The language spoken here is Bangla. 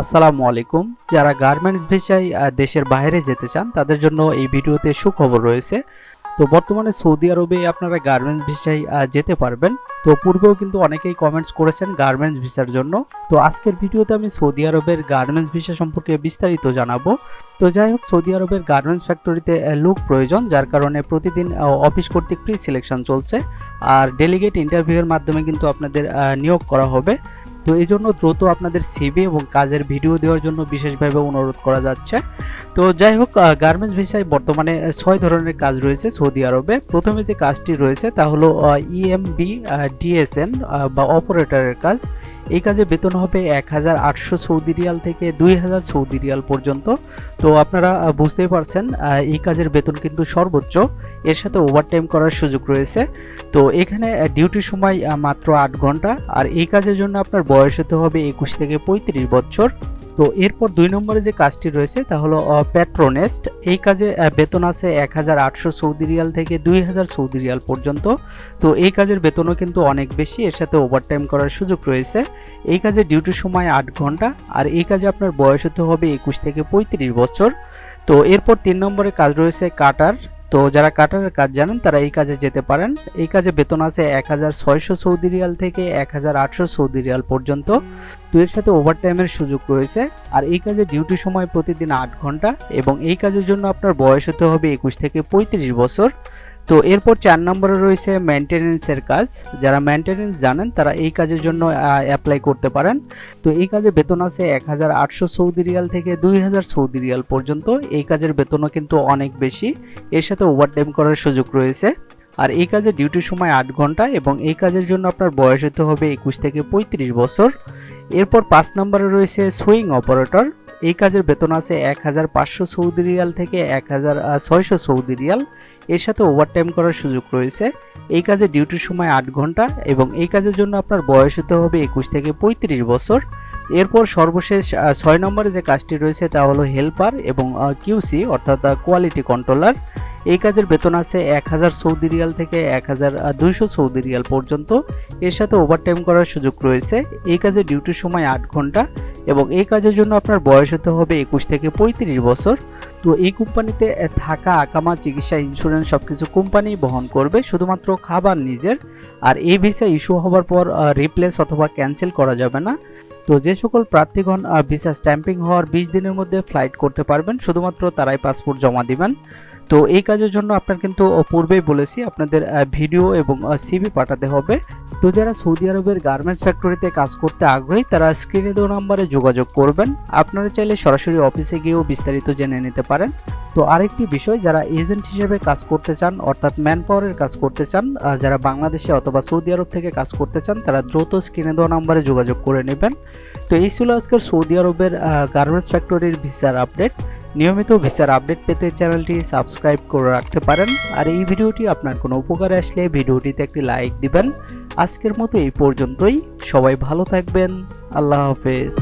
আসসালামু আলাইকুম। যারা গার্মেন্টস ভিসায় দেশের বাইরে যেতে চান, তাদের জন্য এই ভিডিওতে সুখবর রয়েছে। তো বর্তমানে সৌদি আরবে আপনারা গার্মেন্টস ভিসায় যেতে পারবেন। তো পূর্বেও কিন্তু অনেকেই কমেন্টস করেছেন গার্মেন্টস ভিসার জন্য। তো আজকের ভিডিওতে আমি সৌদি আরবের গার্মেন্টস ভিসা সম্পর্কে বিস্তারিত জানাব। তো যাই হোক, সৌদি আরবের গার্মেন্টস ফ্যাক্টরিতে লোক প্রয়োজন, যার কারণে প্রতিদিন অফিস কর্তৃক প্রি সিলেকশন চলছে। আর ডেলিগেট ইন্টারভিউয়ের মাধ্যমে কিন্তু আপনাদের নিয়োগ করা হবে। তো এই জন্য দ্রুত আপনাদের সিভি এবং কাজের ভিডিও দেওয়ার জন্য বিশেষভাবে অনুরোধ করা যাচ্ছে। তো যাই হোক গার্মেন্টস ভিসায় বর্তমানে ছয় ধরনের কাজ রয়েছে সৌদি আরবে। প্রথমে যে কাজটি রয়েছে তা হলো E ইএমবি ডিএসএন বা অপারেটরের কাজ। এই কাজে বেতন হবে এক হাজার আটশো সৌদি রিয়াল থেকে দুই হাজার সৌদি রিয়াল পর্যন্ত। তো আপনারা বুঝতেই পারছেন এই কাজের বেতন কিন্তু সর্বোচ্চ। এর সাথে ওভারটাইম করার সুযোগ রয়েছে। তো এখানে ডিউটির সময় মাত্র আট ঘণ্টা। আর এই কাজের জন্য আপনার বয়স হতে হবে একুশ থেকে পঁয়ত্রিশ বছর। তো এরপর দুই নম্বরে যে কাজটি রয়েছে তা হলো প্যাট্রোনেস্ট এই কাজে বেতন আছে এক হাজার আটশো সৌদি রিয়াল থেকে দুই হাজার সৌদি রিয়াল পর্যন্ত। তো এই কাজের বেতনও কিন্তু অনেক বেশি, এর সাথে ওভারটাইম করার সুযোগ রয়েছে। এই কাজে ডিউটির সময় আট ঘণ্টা, আর এই কাজে আপনার বয়স হতে হবে একুশ থেকে পঁয়ত্রিশ বছর। তো এরপর তিন নম্বরে কাজ রয়েছে কাটার। তো যারা কাটারের কাজ জানেন, তারা এই কাজে যেতে পারেন। এই কাজে বেতন আছে এক হাজার ছয়শো সৌদি রিয়াল থেকে এক হাজার আটশো সৌদি রিয়াল পর্যন্ত। এর সাথে ওভারটাইমের সুযোগ রয়েছে। আর এই কাজে ডিউটি সময় প্রতিদিন আট ঘণ্টা এবং এই কাজের জন্য আপনার বয়স হতে হবে একুশ থেকে পঁয়ত্রিশ বছর। তো এরপর চার নম্বরে রয়েছে মেনটেনেন্সের কাজ। যারা মেনটেনেন্স জানেন, তারা এই কাজের জন্য অ্যাপ্লাই করতে পারেন। তো এই কাজে বেতন আছে এক হাজার আটশো সৌদি রিয়াল থেকে দুই হাজার সৌদি রিয়াল পর্যন্ত। এই কাজের বেতনও কিন্তু অনেক বেশি। এর সাথে ওভারটাইম করার সুযোগ রয়েছে। আর এই কাজে ডিউটির সময় আট ঘণ্টা এবং এই কাজের জন্য আপনার বয়স হতে হবে একুশ থেকে পঁয়ত্রিশ বছর। এরপর পাঁচ নম্বরে রয়েছে সুইং অপারেটর এই কাজের বেতন আছে এক হাজার পাঁচশো সৌদি রিয়াল থেকে এক হাজার ছয়শো সৌদি রিয়াল। এর সাথে ওভারটাইম করার সুযোগ রয়েছে। এই কাজে ডিউটির সময় আট ঘণ্টা এবং এই কাজের জন্য আপনার বয়স হতে হবে একুশ থেকে পঁয়ত্রিশ বছর। এরপর সর্বশেষ ছয় নম্বরে যে কাজটি রয়েছে তা হলো হেল্পার এবং কিউসি অর্থাৎ কোয়ালিটি কন্ট্রোলার এই কাজের বেতন আছে এক হাজার সৌদি রিয়াল থেকে এক হাজার দুইশো সৌদি রিয়াল পর্যন্ত। এর সাথে ওভারটাইম করার সুযোগ রয়েছে। এই কাজে ডিউটির সময় আট ঘণ্টা এবং এই কাজের জন্য আপনার বয়স হতে হবে একুশ থেকে পঁয়ত্রিশ বছর। তো এই কোম্পানিতে থাকা আকামা চিকিৎসা ইন্স্যুরেন্স সব কিছু কোম্পানি বহন করবে, শুধুমাত্র খাবার নিজের। আর এই ভিসা ইস্যু হওয়ার পর রিপ্লেস অথবা ক্যান্সেল করা যাবে না। তো যে সকল প্রার্থীগণ ভিসা স্ট্যাম্পিং হওয়ার বিশ দিনের মধ্যে ফ্লাইট করতে পারবেন, শুধুমাত্র তারাই পাসপোর্ট জমা দিবেন। তো এই কাজের জন্য আপনার কিন্তু পূর্বেই বলেছি আপনাদের ভিডিও এবং সিভি পাঠাতে হবে। তো যারা সৌদি আরবের গার্মেন্টস ফ্যাক্টরিতে কাজ করতে আগ্রহী, তারা স্ক্রিনে দেওয়া নম্বরে যোগাযোগ করবেন। আপনারা চাইলে সরাসরি অফিসে গিয়েও বিস্তারিত জেনে নিতে পারেন। তো আরেকটি বিষয়, যারা এজেন্ট হিসেবে কাজ করতে চান, অর্থাৎ ম্যান পাওয়ারের কাজ করতে চান যারা বাংলাদেশে অথবা সৌদি আরব থেকে কাজ করতে চান, তারা দ্রুত স্ক্রিনে দেওয়া নম্বরে যোগাযোগ করে নেবেন। তো এই ছিল আজকের সৌদি আরবের গার্মেন্টস ফ্যাক্টরির ভিসার আপডেট নিয়মিত ভিসার আপডেট পেতে চ্যানেলটি সাবস্ক্রাইব করে রাখতে পারেন। আর এই ভিডিওটি আপনার কোনো উপকারে আসলে ভিডিওটিতে একটি লাইক দিবেন। আজকের মতো এই পর্যন্তই। সবাই ভালো থাকবেন। আল্লাহ হাফেজ।